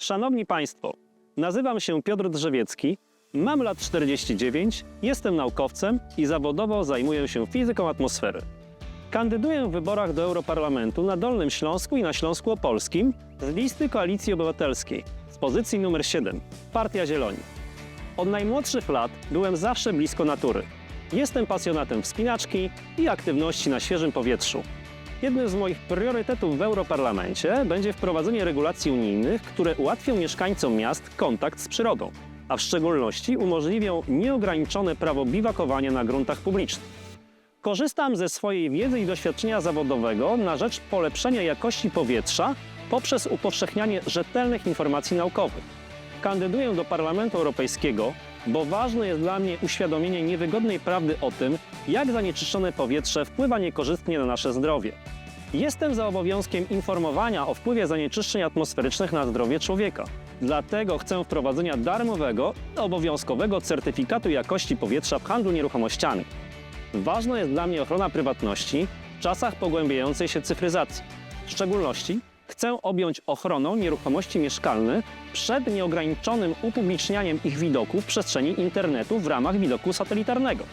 Szanowni Państwo, nazywam się Piotr Drzewiecki, mam lat 49, jestem naukowcem i zawodowo zajmuję się fizyką atmosfery. Kandyduję w wyborach do Europarlamentu na Dolnym Śląsku i na Śląsku Opolskim z listy Koalicji Obywatelskiej z pozycji numer 7 Partia Zieloni. Od najmłodszych lat byłem zawsze blisko natury. Jestem pasjonatem wspinaczki i aktywności na świeżym powietrzu. Jednym z moich priorytetów w Europarlamencie będzie wprowadzenie regulacji unijnych, które ułatwią mieszkańcom miast kontakt z przyrodą, a w szczególności umożliwią nieograniczone prawo biwakowania na gruntach publicznych. Korzystam ze swojej wiedzy i doświadczenia zawodowego na rzecz polepszenia jakości powietrza poprzez upowszechnianie rzetelnych informacji naukowych. Kandyduję do Parlamentu Europejskiego, bo ważne jest dla mnie uświadomienie niewygodnej prawdy o tym, jak zanieczyszczone powietrze wpływa niekorzystnie na nasze zdrowie. Jestem za obowiązkiem informowania o wpływie zanieczyszczeń atmosferycznych na zdrowie człowieka. Dlatego chcę wprowadzenia darmowego, obowiązkowego certyfikatu jakości powietrza w handlu nieruchomościami. Ważna jest dla mnie ochrona prywatności w czasach pogłębiającej się cyfryzacji. W szczególności chcę objąć ochroną nieruchomości mieszkalnych przed nieograniczonym upublicznianiem ich widoku w przestrzeni internetu w ramach widoku satelitarnego.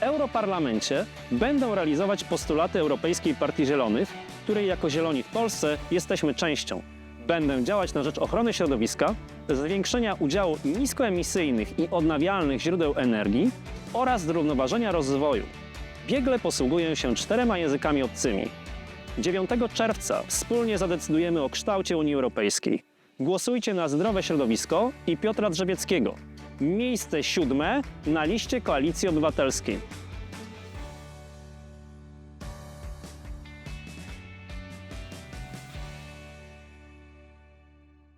Europarlamencie będą realizować postulaty Europejskiej Partii Zielonych, której jako Zieloni w Polsce jesteśmy częścią. Będę działać na rzecz ochrony środowiska, zwiększenia udziału niskoemisyjnych i odnawialnych źródeł energii oraz zrównoważenia rozwoju. Biegle posługuję się czterema językami obcymi. 9 czerwca wspólnie zadecydujemy o kształcie Unii Europejskiej. Głosujcie na zdrowe środowisko i Piotra Drzewieckiego. Miejsce siódme na liście Koalicji Obywatelskiej.